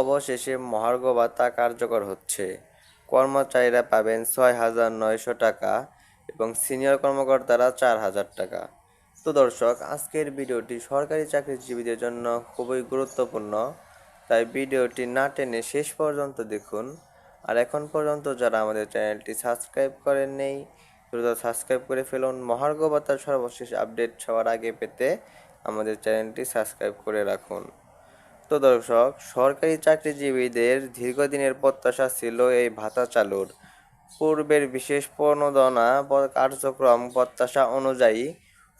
অবশেষে মহার্ঘ ভাতা কার্যকর হচ্ছে। কর্মচারীরা পাবেন ছয় হাজার নয়শো টাকা এবং সিনিয়র কর্মকর্তারা চার হাজার টাকা। তো দর্শক, আজকের ভিডিওটি সরকারি চাকরিজীবীদের জন্য খুবই গুরুত্বপূর্ণ। তাই ভিডিওটি না টেনে শেষ পর্যন্ত দেখুন। আর এখন পর্যন্ত যারা আমাদের চ্যানেলটি সাবস্ক্রাইব করেন নেই, দ্রুত সাবস্ক্রাইব করে ফেলুন। মহার্ঘ ভাতার সর্বশেষ আপডেট সবার আগে পেতে আমাদের চ্যানেলটি সাবস্ক্রাইব করে রাখুন। তো দর্শক সরকারি চাকরিজীবীদের দীর্ঘদিনের প্রত্যাশা ছিল এই ভাতা চালুর। পূর্বের বিশেষ প্রণোদনা কার্যক্রম প্রত্যাশা অনুযায়ী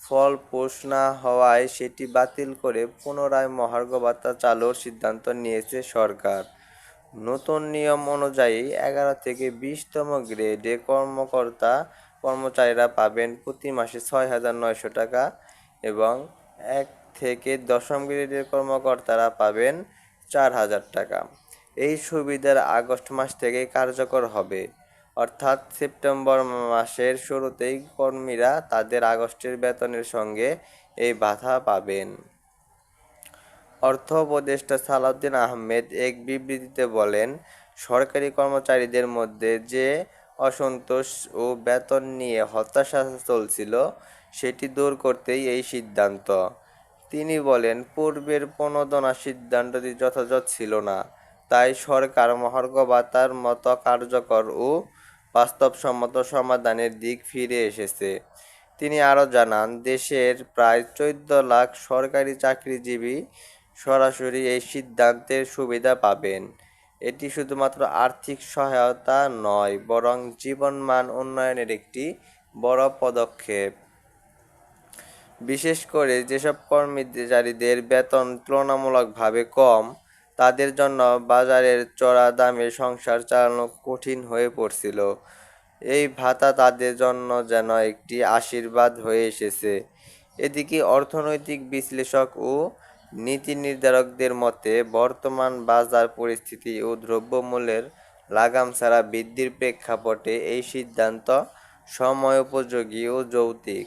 ফলপ্রসূ না হওয়ায় সেটি বাতিল করে পুনরায় মহার্ঘ ভাতা চালুর সিদ্ধান্ত নিয়েছে সরকার। নতুন নিয়ম অনুযায়ী এগারো থেকে বিশতম গ্রেডে কর্মকর্তা কর্মচারীরা পাবেন প্রতি মাসে ছয় হাজার নয়শো টাকা এবং এক থেকে দশম গ্রেডের কর্মকর্তারা পাবেন চার হাজার টাকা। এই সুবিধার আগস্ট মাস থেকে কার্যকর হবে। অর্থাৎ সেপ্টেম্বর মাসের শুরুতেই কর্মীরা তাদের আগস্টের বেতনের সঙ্গে এই ভাতা পাবেন। অর্থ উপদেষ্টা সালাউদ্দিন আহমেদ এক বিবৃতিতে বলেন, সরকারি কর্মচারীদের মধ্যে যে অসন্তোষ ও বেতন নিয়ে হতাশা চলছিল, সেটি দূর করতেই এই সিদ্ধান্ত। তিনি বলেন, পূর্বের প্রণোদনা সিদ্ধান্তটি যথাযথ ছিল না। তাই সরকার, মহার্ঘ ভাতার মতো কার্যকর ও বাস্তবসম্মত সমাধানের দিক ফিরে এসেছে। তিনি আরও জানান, দেশের প্রায় চোদ্দ লাখ সরকারি চাকরিজীবী সরাসরি এই সিদ্ধান্তের সুবিধা পাবেন। এটি শুধুমাত্র আর্থিক সহায়তা নয়, বরং জীবনমান উন্নয়নের একটি বড় পদক্ষেপ। বিশেষ করে যেসব কর্মচারীদের বেতন তুলনামূলকভাবে কম, তাদের জন্য বাজারের চড়া দামে সংসার চালানো কঠিন হয়ে পড়ছিল। এই ভাতা তাদের জন্য যেন একটি আশীর্বাদ হয়ে এসেছে। এদিকে অর্থনৈতিক বিশ্লেষক ও নীতি নির্ধারকদের মতে, বর্তমান বাজার পরিস্থিতি ও দ্রব্যমূল্যের লাগাম ছাড়া বৃদ্ধির প্রেক্ষাপটে এই সিদ্ধান্ত সময়োপযোগী ও যৌক্তিক।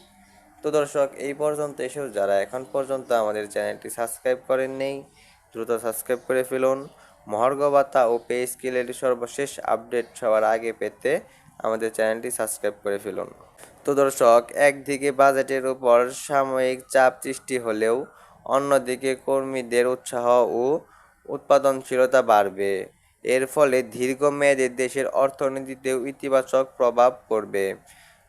তো দর্শক, এই পর্যন্ত। এসেও যারা এখন পর্যন্ত আমাদের চ্যানেলটি সাবস্ক্রাইব করেন নেই দ্রুত সাবস্ক্রাইব করে ফেলুন। মহার্ঘ ভাতা ও পে স্কেলের সর্বশেষ আপডেট সবার আগে পেতে আমাদের চ্যানেলটি সাবস্ক্রাইব করে ফেলুন। তো দর্শক, একদিকে বাজেটের উপর সাময়িক চাপ সৃষ্টি হলেও অন্যদিকে কর্মীদের উৎসাহ ও উৎপাদনশীলতা বাড়বে। এর ফলে দীর্ঘমেয়াদে দেশের অর্থনীতিতেও ইতিবাচক প্রভাব পড়বে।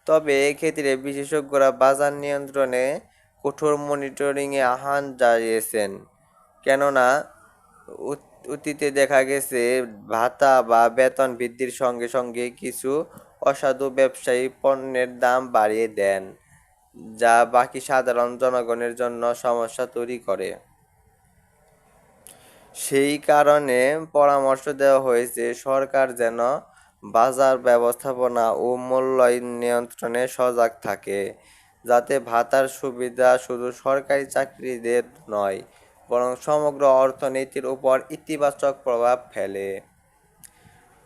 তবে এক্ষেত্রে বিশেষজ্ঞরা বাজার নিয়ন্ত্রণে কঠোর মনিটরিংয়ে আহ্বান জানিয়েছেন। কেননা অতীতে দেখা গেছে ভাতা বা বেতন বৃদ্ধির সঙ্গে সঙ্গে কিছু অসাধু ব্যবসায়ী পণ্যের দাম বাড়িয়ে দেন, যা বাকি সাধারণ জনগণের জন্য সমস্যা তৈরি করে। সেই কারণে পরামর্শ দেওয়া হয়েছে, সরকার যেন বাজার ব্যবস্থাপনা ও মূল্যায়ন নিয়ন্ত্রণে সজাগ থাকে, যাতে ভাতার সুবিধা শুধু সরকারি চাকরিদের নয়, বরং সমগ্র অর্থনীতির উপর ইতিবাচক প্রভাব ফেলে।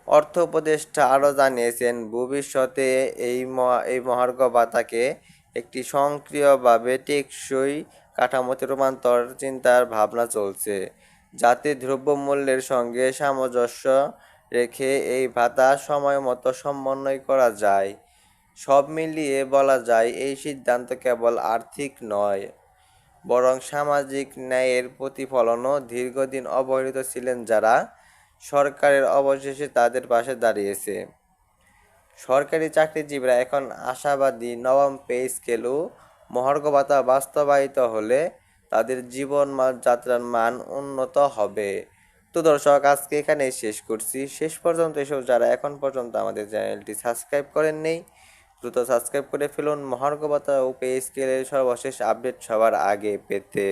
অর্থ উপদেষ্টা আরও জানিয়েছেন, ভবিষ্যতে এই এই মহার্ঘ ভাতাকে একটি সক্রিয়ভাবে টেকসই কাঠামোতে রূপান্তর চিন্তার ভাবনা চলছে, যাতে দ্রব্যমূল্যের সঙ্গে সামঞ্জস্য রেখে এই ভাতা সময় মতো সমন্বয় করা যায়। সব মিলিয়ে বলা যায়, এই সিদ্ধান্ত কেবল আর্থিক নয়, বরং সামাজিক ন্যায়ের প্রতিফলনও দীর্ঘদিন অবহেলিত ছিলেন যারা সরকারের অবশেষে তাদের পাশে দাঁড়িয়েছে। সরকারি চাকরিজীবীরা এখন আশাবাদী নবম পে স্কেল ও মহার্ঘ ভাতা বাস্তবায়িত হলে তাদের জীবন যাত্রার মান উন্নত হবে। তো দর্শক, আজকে এখানেই শেষ করছি। শেষ পর্যন্ত এসব যারা এখন পর্যন্ত আমাদের চ্যানেলটি সাবস্ক্রাইব করেন নেই, দ্রুত সাবস্ক্রাইব করে ফেলুন। মহার্ঘ ভাতা ও পে স্কেলের সর্বশেষ আপডেট সবার আগে পেতে।